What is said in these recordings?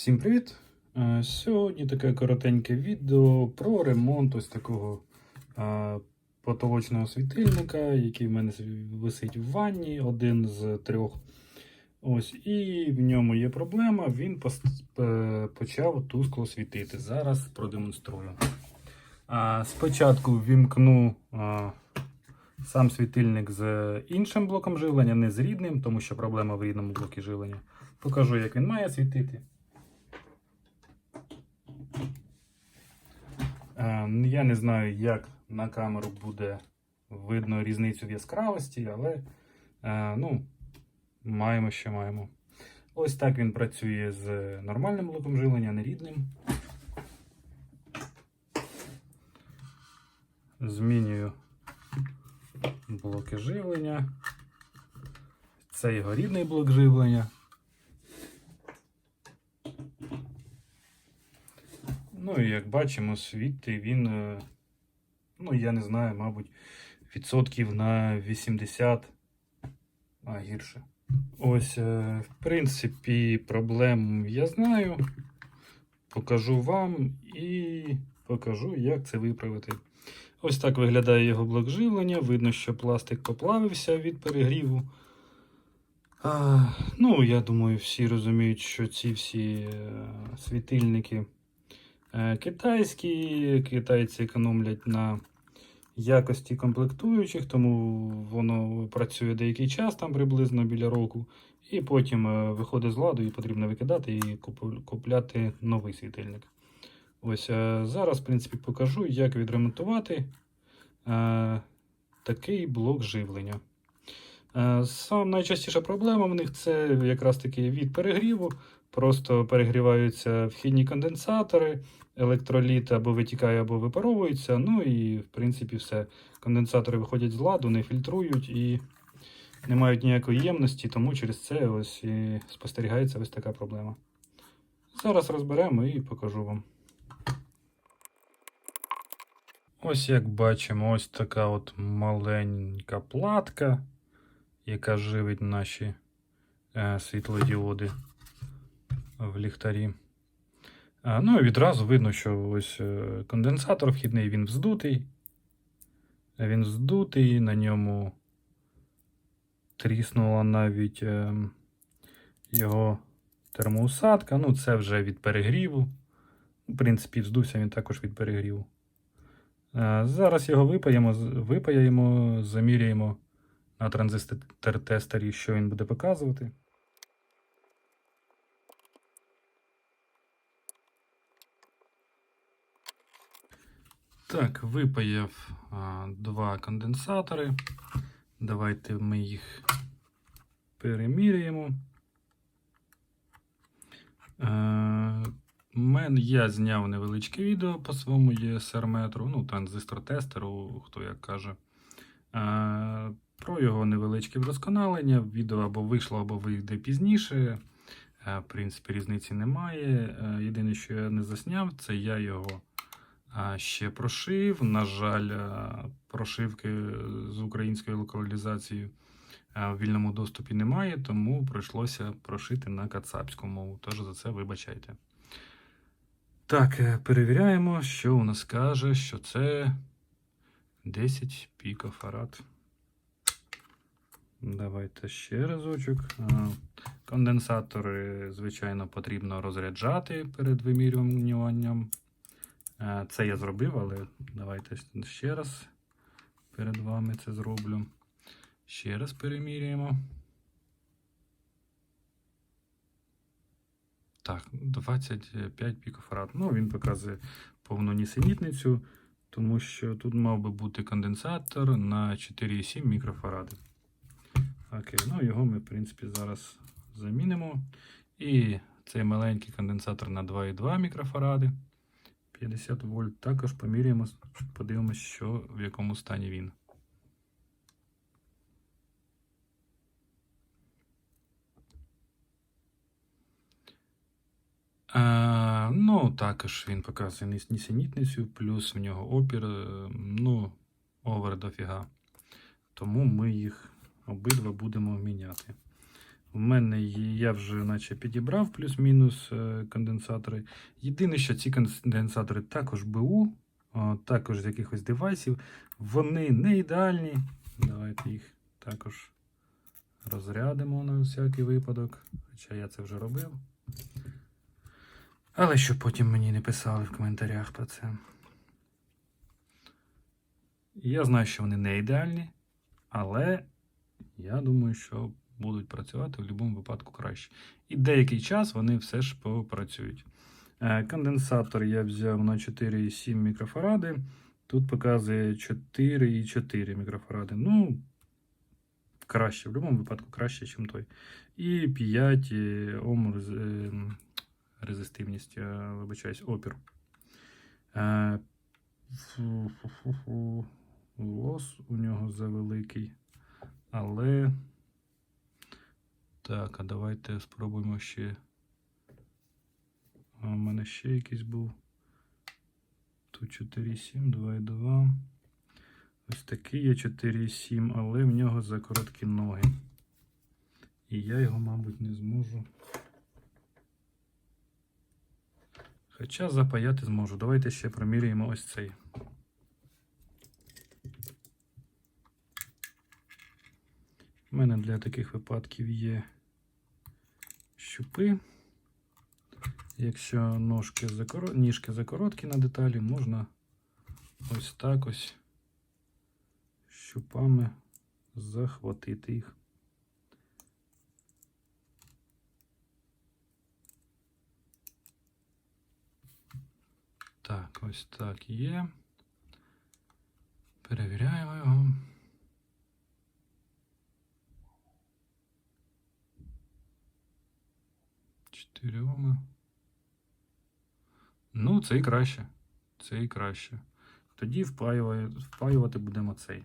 Всім привіт! Е, Сьогодні таке коротеньке відео про ремонт ось такого е, потолочного світильника, який в мене висить в ванні, один з трьох. Ось, і в ньому є проблема, він е, почав тускло світити. Зараз продемонструю. Спочатку вімкну сам світильник з іншим блоком живлення, не з рідним, тому що проблема в рідному блокі живлення. Покажу, як він має світити. Е, Я не знаю, як на камеру буде видно різницю в яскравості, але е, ну, маємо, що маємо. Ось так він працює з нормальним блоком живлення, не рідним. Змінюю блоки живлення. Це його рідний блок живлення. Ну і як бачимо, світи він, е, ну я не знаю, мабуть, відсотків на 80, а гірше. Ось, е, в принципі, проблем я знаю. Покажу вам і покажу, як це виправити. Ось так виглядає його блок живлення. Видно, що пластик поплавився від перегріву. А, ну, я думаю, всі розуміють, що ці всі е, світильники китайські. Китайці економлять на якості комплектуючих, тому воно працює деякий час, там приблизно біля року. І потім е, виходить з ладу і потрібно викидати і купляти новий світильник. Ось е, зараз, в принципі, покажу, як відремонтувати е, такий блок живлення. Е, Сам найчастіша проблема в них це якраз таки від перегріву. Просто перегріваються вхідні конденсатори, електроліт або витікає, або випаровується. Ну і в принципі все. Конденсатори виходять з ладу, не фільтрують і не мають ніякої ємності, тому через це ось і спостерігається ось така проблема. Зараз розберемо і покажу вам. Ось як бачимо, ось така от маленька платка, яка живить наші е, світлодіоди в ліхтарі. Ну і відразу видно, що ось е, конденсатор вхідний, він вздутий. Він вздутий, на ньому тріснула навіть е, його термоусадка. Ну, це вже від перегріву. В принципі, вздувся він також від перегріву. Е, Зараз його випаємо, випаяємо, заміряємо на транзистор-тестері, що він буде показувати. Так, випаяв а, два конденсатори. Давайте ми їх переміряємо. Е, мен, я зняв невеличке відео по своєму ESR метру, ну, транзистор тестеру, хто як каже. Е, про його невеличке вдосконалення. Відео або вийшло, або вийде пізніше. Е, в принципі, різниці немає. Е, єдине, що я не засняв, це я його а, ще прошив. На жаль, прошивки з українською локалізацією в вільному доступі немає, тому прийшлося прошити на кацапську мову. Тож за це вибачайте. Так, е, перевіряємо, що у нас каже, що це 10 пікофарад. Давайте ще разочок. Конденсатори, звичайно, потрібно розряджати перед вимірюванням. Е, Це я зробив, але давайте ще раз перед вами це зроблю. Ще раз переміряємо. Так, 25 пікофарад. Ну, він показує повну нісенітницю, тому що тут мав би бути конденсатор на 4,7 мікрофаради. Окей, ну його ми, в принципі, зараз замінимо. І цей маленький конденсатор на 2,2 мікрофаради. 50 вольт. Також поміряємо, подивимось, що в якому стані він. А, ну, також він показує нісенітницю, плюс в нього опір, е, ну, овер дофіга. Тому ми їх обидва будемо міняти. В мене я вже наче підібрав плюс-мінус е, конденсатори. Єдине, що ці конденсатори також БУ, також з якихось девайсів. Вони не ідеальні. Давайте їх також розрядимо на всякий випадок. Хоча я це вже робив. Але щоб потім мені не писали в коментарях про це. Я знаю, що вони не ідеальні, але я думаю, що будуть працювати в будь-якому випадку краще. І деякий час вони все ж попрацюють. Е, Конденсатор я взяв на 4,7 мікрофаради. Тут показує 4,4 мікрофаради. Ну, краще, в будь-якому випадку краще, ніж той. І 5 Ом ем, резистивність, вибачаюсь, опір. Е. Лос у нього завеликий. Але. Так, а давайте спробуємо ще. А у мене ще якийсь був. Тут 4,7, 2,2. Ось такий є 4,7, але в нього за короткі ноги. І я його, мабуть, не зможу. Хоча запаяти зможу. Давайте ще проміряємо ось цей. У мене для таких випадків є щупи. Якщо ножки закоро... ніжки закороткі на деталі, можна ось так ось щупами захватити їх. Так, ось так є. Перевіряємо його. Ну, цей краще. Цей краще. Тоді впаювати будемо цей.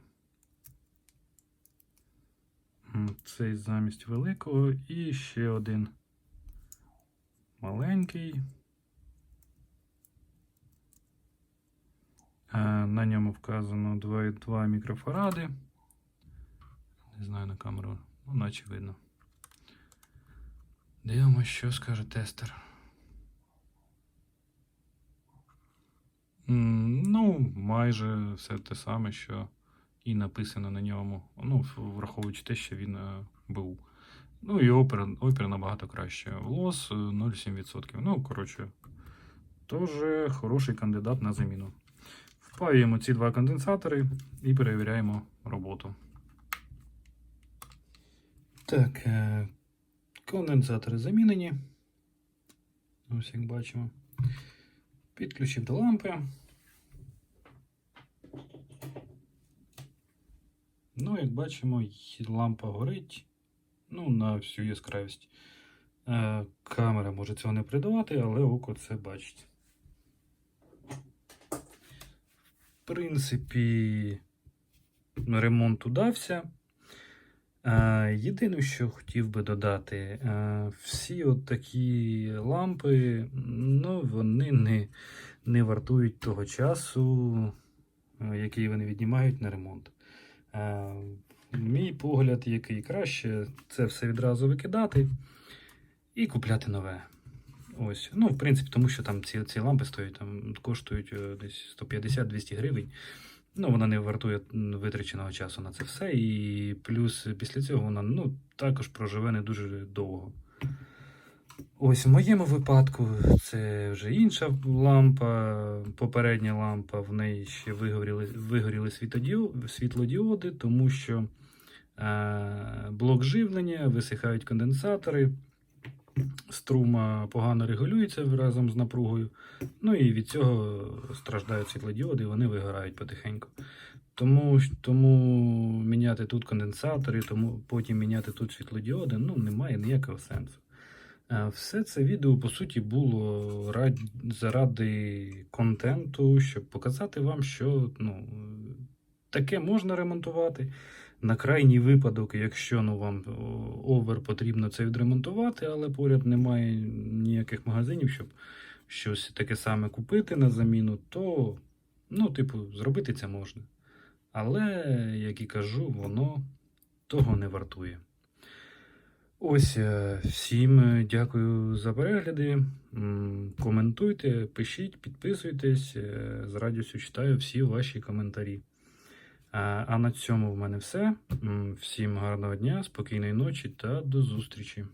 Цей замість великого і ще один маленький. Е, На ньому вказано 2,2 мікрофаради. Не знаю на камеру, ну, наче видно. Дивимося, що скаже тестер. Ну, майже все те саме, що і написано на ньому. Ну, враховуючи те, що він е, БУ. Ну і опір, опір набагато краще. Лос е, 0,7%. Ну, коротше, теж хороший кандидат на заміну. Впаюємо ці два конденсатори і перевіряємо роботу. Так, е, конденсатори замінені. Ось як бачимо. Підключив до лампи. Ну, як бачимо, лампа горить ну, на всю яскравість. Е, камера може цього не придавати, але око це бачить. В принципі, ремонт удався. Е, Єдине, що хотів би додати, е, всі от такі лампи, ну, вони не, не вартують того часу, е, який вони віднімають на ремонт. Мій погляд, який краще, це все відразу викидати і купляти нове. Ось. Ну, в принципі, тому що там ці, ці лампи стоять, там, коштують десь 150-200 гривень. Ну, вона не вартує витраченого часу на це все. І плюс після цього вона ну, також проживе не дуже довго. Ось в моєму випадку це вже інша лампа, попередня лампа, в неї ще вигоріли, вигоріли світлодіоди, тому що е, блок живлення, висихають конденсатори, струма погано регулюється разом з напругою. Ну і від цього страждають світлодіоди, і вони вигорають потихеньку. Тому, тому міняти тут конденсатори, тому потім міняти тут світлодіоди, ну немає ніякого сенсу. Е, Все це відео, по суті, було рад... заради контенту, щоб показати вам, що ну, таке можна ремонтувати. На крайній випадок, якщо ну, вам овер потрібно це відремонтувати, але поряд немає ніяких магазинів, щоб щось таке саме купити на заміну, то, ну, типу, зробити це можна. Але, як і кажу, воно того не вартує. Ось е, всім е, дякую за перегляди. Коментуйте, пишіть, підписуйтесь. Е, З радістю читаю всі ваші коментарі. А а на цьому в мене все. Всім гарного дня, спокійної ночі та до зустрічі.